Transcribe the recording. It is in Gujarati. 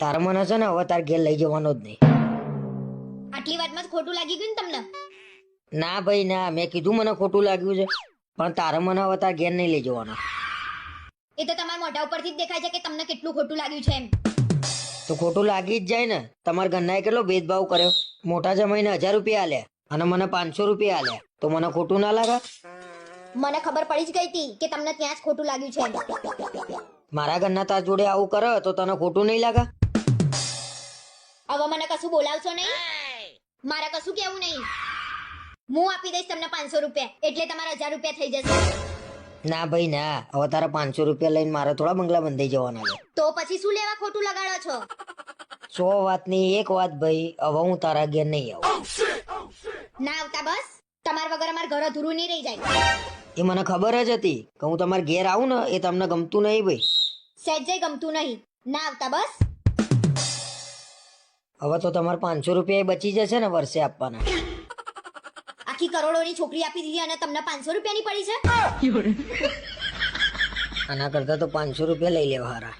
તારે મને છે ને હવે તાર ઘેર લઈ જવાનો જ નહીં. આટલી વાતમાં જ ખોટું લાગી ગયું ને તમને? ના ભાઈ ના મેં કીધું મને ખોટું લાગ્યું છે પણ તારે મને હવે તાર ઘેર નહીં લઈ જવાનો. એ તો તમારા મોઢા ઉપરથી જ દેખાય છે કે તમને કેટલું ખોટું લાગ્યું છે એમ. તો ખોટું લાગી જ જાય ને તમારા ઘરનાએ કેટલો ભેદભાવ કર્યો? મોટા જમાઈને હજાર રૂપિયા આલ્યા અને મને પાંચસો રૂપિયા આલ્યા. તો મને ખોટું ના લાગે? મને ખબર પડી જ ગઈ હતી કે તમને ત્યાં જ ખોટું લાગ્યું છે મારા ઘરના તાર જોડે આવું કરે તો તને ખોટું નહીં લાગે? હવે મને કશું બોલાવશો નહીં? મારે કશું કેવું નહીં. હું આપી દઈશ તમને પાંચસો રૂપિયા. એટલે તમારા હજાર રૂપિયા થઈ જશે. ના ભાઈ ના. હવે તારા પાંચસો રૂપિયા લઈને મારે થોડા બંગલા બંધાઈ જવાના છે. તો પછી શું લેવા ખોટું લગાડો છો? સો વાતની એક વાત ભાઈ. હવે હું તારા ઘેર નહીં આવું. ના આવતા બસ? તમારા વગર અમારા ઘર અધૂરું નહીં રહી જાય. એ મને ખબર જ હતી કે હું તમારા ઘેર આવું ને એ તમને ગમતું નહીં ભાઈ. સહેજે ગમતું નહીં. ના આવતા બસ? હવે તો તમારે પાંચસો રૂપિયા બચી જશે ને વર્ષે આપવાના. આખી કરોડોની છોકરી આપી દીધી અને તમને પાંચસો રૂપિયાની પડી છે? આના કરતા તો પાંચસો રૂપિયા લઈ લેવા હારા.